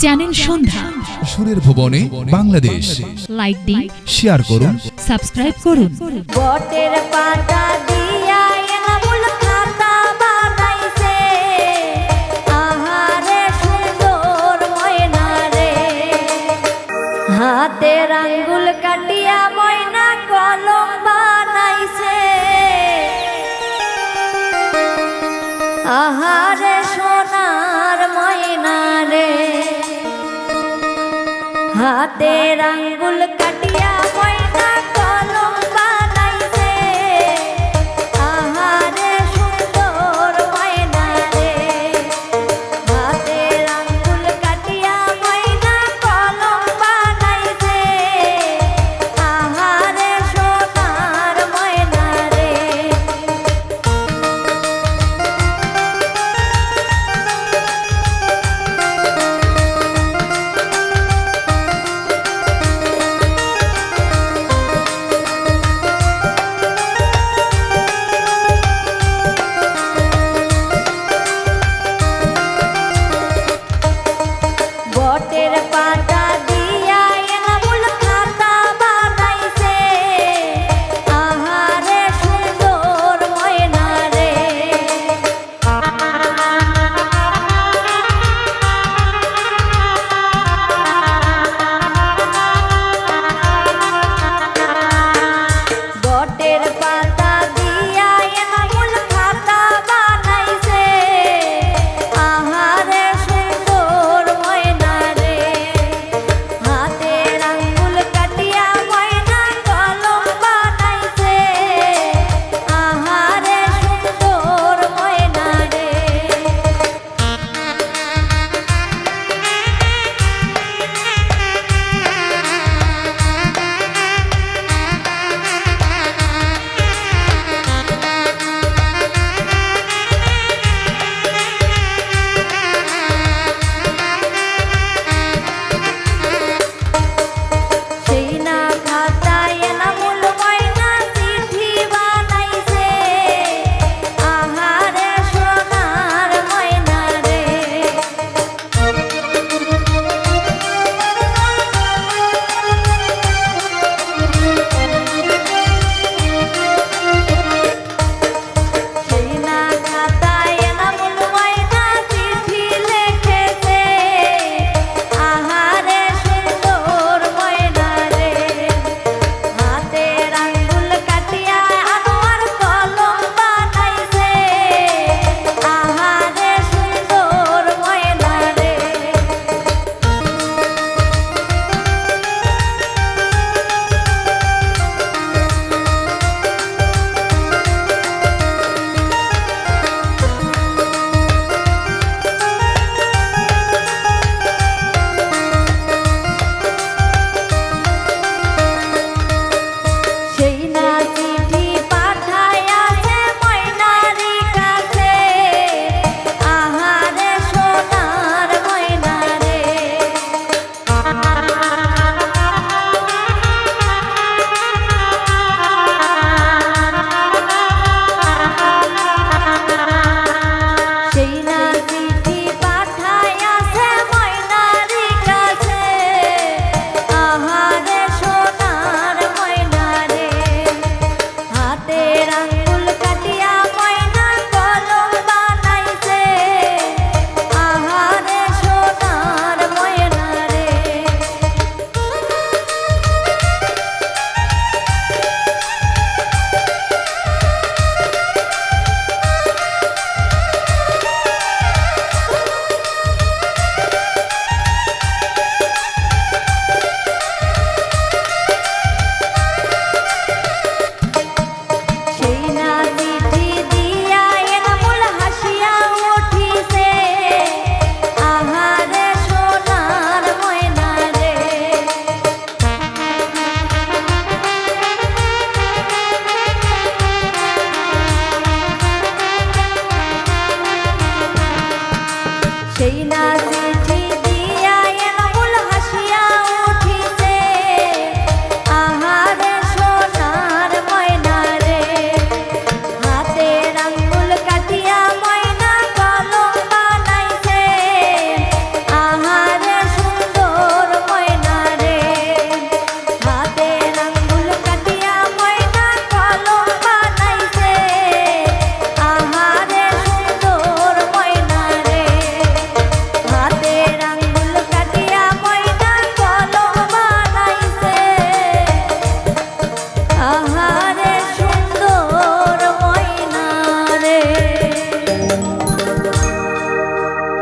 Channel সন্ধ্যা সুরের ভুবনে বাংলাদেশ। লাইক দিন শেয়ার করুন। সাবস্ক্রাইব করুন। আহারে সুন্দর ময়না রে। হাতের কাটিয়া কলম বানাইছে। আহারে সোনার ময়না রে। হাতের আঙ্গুল